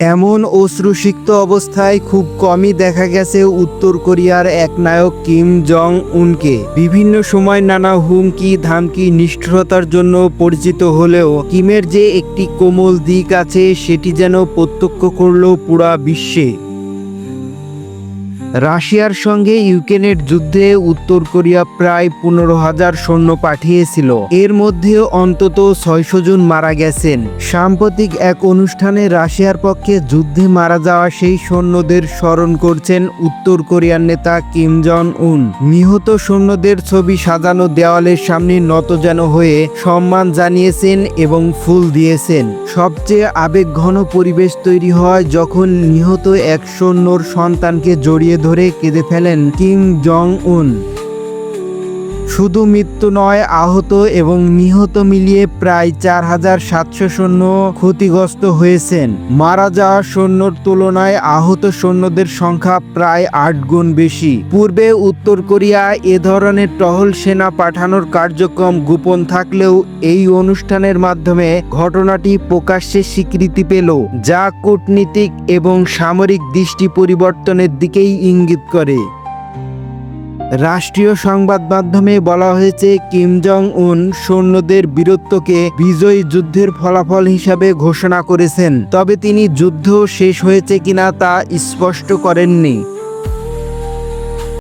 এমন অশ্রুসিক্ত অবস্থায় খুব কমই দেখা গেছে উত্তর কোরিয়ার এক নায়ক কিম জং উনকে বিভিন্ন সময় নানা হুমকি, ধামকি, নিষ্ঠুরতার জন্য পরিচিত হলেও কিমের যে একটি কোমল দিক আছে, সেটি যেন প্রত্যক্ষ করল পুরা বিশ্বে। রাশিয়ার সঙ্গে ইউক্রেনের যুদ্ধে উত্তর কোরিয়া প্রায় পনেরো হাজার সৈন্য পাঠিয়েছিল। এর মধ্যে অন্তত ছয়শো জন মারা গেছেন। সাম্প্রতিক এক অনুষ্ঠানে রাশিয়ার পক্ষে যুদ্ধে মারা যাওয়া সেই সৈন্যদের স্মরণ করছেন উত্তর কোরিয়ার নেতা কিম জন উন। নিহত সৈন্যদের ছবি সাজানো দেওয়ালের সামনে নত যেন হয়ে সম্মান জানিয়েছেন এবং ফুল দিয়েছেন। সবচেয়ে আবেগঘন পরিবেশ তৈরি হয় যখন নিহত এক সৈন্যর সন্তানকে জড়িয়ে ধরে কেঁদে ফেলেন কিম জং উন শুধু মৃত্যু নয়, আহত এবং নিহত মিলিয়ে প্রায় চার হাজার সাতশো সৈন্য ক্ষতিগ্রস্ত হয়েছেন। মারা যাওয়া সৈন্যর তুলনায় আহত সৈন্যদের সংখ্যা প্রায় আট গুণ বেশি। পূর্বে উত্তর কোরিয়া এ ধরনের টহল সেনা পাঠানোর কার্যক্রম গোপন থাকলেও এই অনুষ্ঠানের মাধ্যমে ঘটনাটি প্রকাশ্যে স্বীকৃতি পেল, যা কূটনীতিক এবং সামরিক দৃষ্টি পরিবর্তনের দিকেই ইঙ্গিত করে। রাষ্ট্রীয় সংবাদ মাধ্যমে বলা হয়েছে, কিম জং উন সৈন্যদের বীরত্বকে বিজয়ী যুদ্ধের ফলাফল হিসাবে ঘোষণা করেছেন। তবে তিনি যুদ্ধ শেষ হয়েছে কিনা তা স্পষ্ট করেননি।